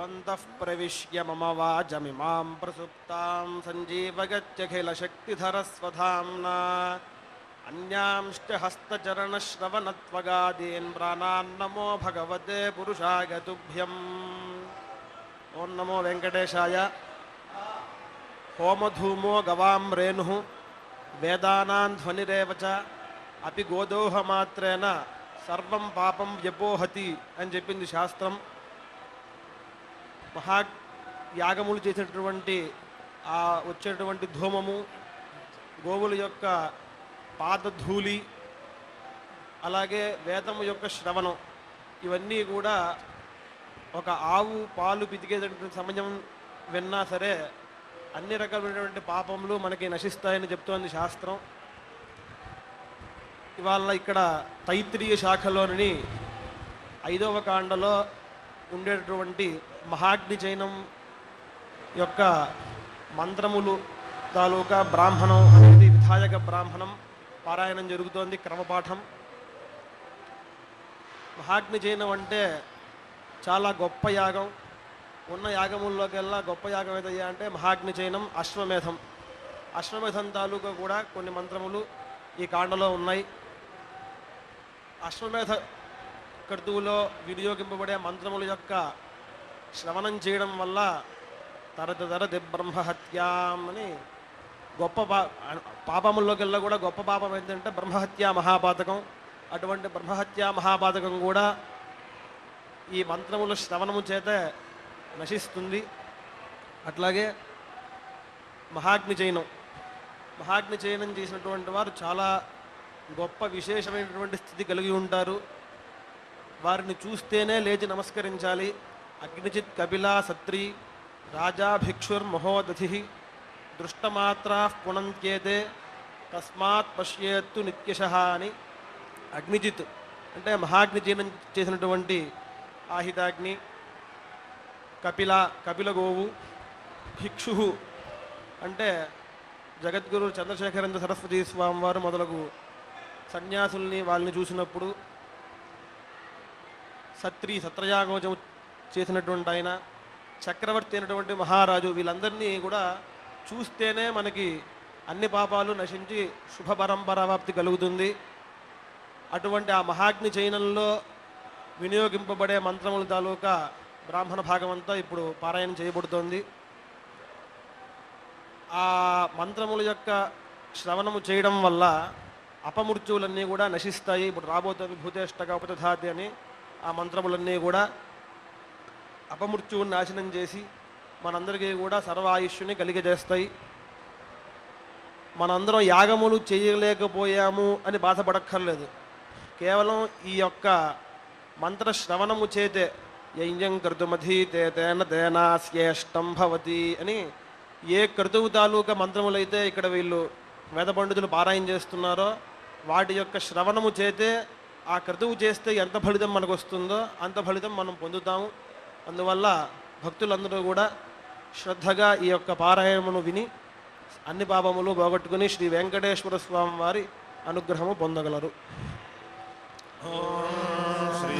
దేవంతః ప్రవిశ్య మమ వాచమిమాం ప్రసుప్తాం అన్యాంశ అన్యాంశ్చ హస్తచరణశ్రవణత్వగాదీన్ ప్రాణాన్నమో భగవతే పురుషాగతుభ్యం ఓం నమో వెంకటేశాయ హోమధూమో గవాం రేణు వేదానాం ధ్వనిరేవ అపి గోదోహమాత్రేణ సర్వం పాపం వ్యపోహతి అని చెప్పింది శాస్త్రం। మహా యాగములు చేసినటువంటి ఆ వచ్చేటువంటి ధూమము గోవుల యొక్క పాదధూళి అలాగే వేదము యొక్క శ్రవణం ఇవన్నీ కూడా ఒక ఆవు పాలు పితికేటటువంటి సమయం విన్నా సరే అన్ని రకమైనటువంటి పాపములు మనకి నశిస్తాయని చెప్తోంది శాస్త్రం. ఇవాళ ఇక్కడ తైత్రీయ శాఖలోని ఐదవ కాండలో ఉండేటటువంటి మహాగ్ని జైనం యొక్క మంత్రములు తాలూకా బ్రాహ్మణం అనేది విధాయక బ్రాహ్మణం పారాయణం జరుగుతోంది క్రమపాఠం. మహాగ్ని జైనం అంటే చాలా గొప్ప యాగం. ఉన్న యాగముల్లోకెల్లా గొప్ప యాగం ఏదయ్యా అంటే మహాగ్ని జైనం అశ్వమేధం. అశ్వమేధం తాలూకా కూడా కొన్ని మంత్రములు ఈ కాండలో ఉన్నాయి. అశ్వమేధ కర్తువులో వినియోగింపబడే మంత్రముల యొక్క శ్రవణం చేయడం వల్ల తరతర బ్రహ్మహత్యాం అని గొప్ప పా పాపముల్లోకెల్లా కూడా గొప్ప పాపం ఏంటంటే బ్రహ్మహత్యా మహాపాతకం. అటువంటి బ్రహ్మహత్యా మహాపాతకం కూడా ఈ మంత్రముల శ్రవణము చేత నశిస్తుంది. అట్లాగే మహాగ్ని చైనం మహాగ్ని చైనం చేసినటువంటి వారు చాలా గొప్ప విశేషమైనటువంటి స్థితి కలిగి ఉంటారు. వారిని చూస్తేనే లేచి నమస్కరించాలి. అగ్నిజిత్ కపిలా సత్రి రాజా భిక్షుర్ మహోదధి దృష్టమాత్రా పుణంత్యేతే తస్మాత్ పశ్యేత్తు నిత్యశ అని అగ్నిజిత్ అంటే మహాగ్నిజీనం చేసినటువంటి ఆహితాగ్ని కపిల కపిల గోవు భిక్షు అంటే జగద్గురు చంద్రశేఖరేంద్ర సరస్వతి స్వామివారు మొదలగు సన్యాసుల్ని వాళ్ళని చూసినప్పుడు సత్రి సత్రయాగోజం చేసినటువంటి ఆయన చక్రవర్తి అయినటువంటి మహారాజు వీళ్ళందరినీ కూడా చూస్తేనే మనకి అన్ని పాపాలు నశించి శుభ పరంపరావాప్తి కలుగుతుంది. అటువంటి ఆ మహాగ్ని చైనంలో వినియోగింపబడే మంత్రముల తాలూకా బ్రాహ్మణ భాగం అంతా ఇప్పుడు పారాయణం చేయబడుతోంది. ఆ మంత్రముల యొక్క శ్రవణము చేయడం వల్ల అపమృత్యువులన్నీ కూడా నశిస్తాయి. ఇప్పుడు రాబోతుంది భూతేష్టగా ఉపతధాతి అని ఆ మంత్రములన్నీ కూడా అపమృత్యువుని నాశనం చేసి మనందరికీ కూడా సర్వాయుష్యుని కలిగజేస్తాయి. మనందరం యాగములు చేయలేకపోయాము అని బాధపడక్కర్లేదు. కేవలం ఈ యొక్క మంత్ర శ్రవణము చేతే యజ్ఞం కర్తుమధీతే తేన తేనాశ్యేష్టం భవతి అని ఏ కర్తువు తాలూకా మంత్రములైతే ఇక్కడ వీళ్ళు వేద పండితులు పారాయణ చేస్తున్నారో వాటి యొక్క శ్రవణము చేతే ఆ క్రతువు చేస్తే ఎంత ఫలితం మనకు వస్తుందో అంత ఫలితం మనం పొందుతాము. అందువల్ల భక్తులందరూ కూడా శ్రద్ధగా ఈ యొక్క పారాయణమును విని అన్ని పాపములు పోగొట్టుకుని శ్రీ వెంకటేశ్వర స్వామి వారి అనుగ్రహము పొందగలరు. శ్రీ